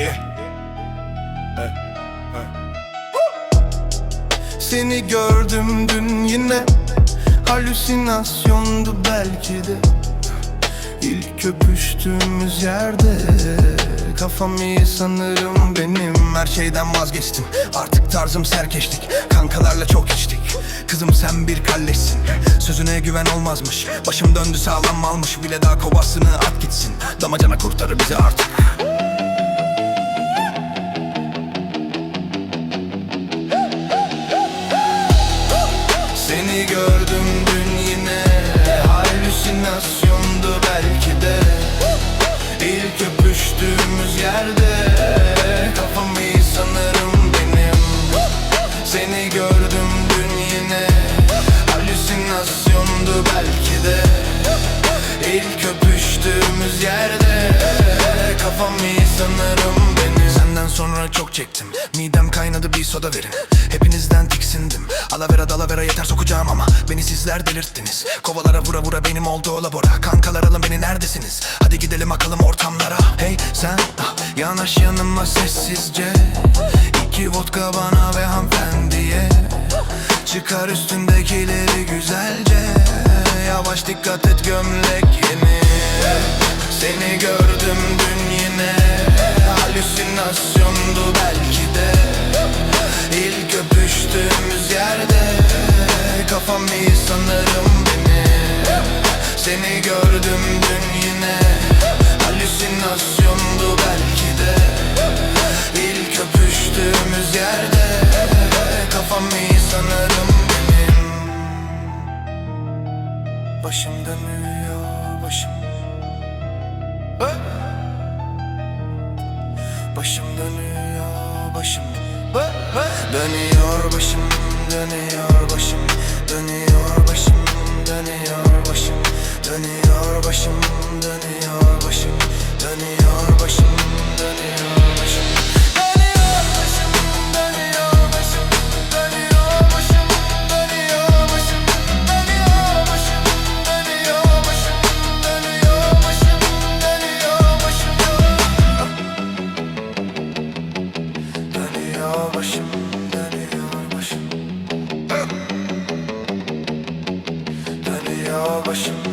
Yeah. Hey, hey. Seni gördüm dün yine. Halüsinasyondu belki de. İlk öpüştüğümüz yerde. Kafam iyi sanırım benim. Her şeyden vazgeçtim. Artık tarzım serkeşlik. Kankalarla çok içtik. Kızım sen bir kalleşsin. Sözüne güven olmazmış. Başım döndü sağlam almış Bile daha kovasını at gitsin. Damacana kurtarı bizi artık. Gördüm dün yine. Halüsinasyondu belki de. İlk öpüştüğümüz yerde. Kafam iyi sanırım benim. Seni gördüm dün yine. Halüsinasyondu belki de. İlk öpüştüğümüz yerde. Kafam iyi sanırım sonra çok çektim. Midem kaynadı bir soda verin. Hepinizden tiksindim. Alavera dalavera yeter sokacağım ama Beni sizler delirttiniz. Kovalara vura vura benim oldu labora. Kankalar alın beni neredesiniz? Hadi gidelim akalım ortamlara. Hey sen yanaş yanıma sessizce. İki vodka bana ve hanımefendiye. Çıkar üstündekileri güzelce. Yavaş dikkat et gömlek yeni iyi sanırım benim. Seni gördüm dün yine. Halüsinasyondu belki de. İlk öpüştüğümüz yerde Kafam iyi sanırım benim. Başım dönüyor başım. Başım dönüyor başım. Dönüyor başım dönüyor başım Dönüyor başım dönüyor başım. Dönüyor başım dönüyor başım. Dönüyor başım dönüyor başım. Dönüyor başım başım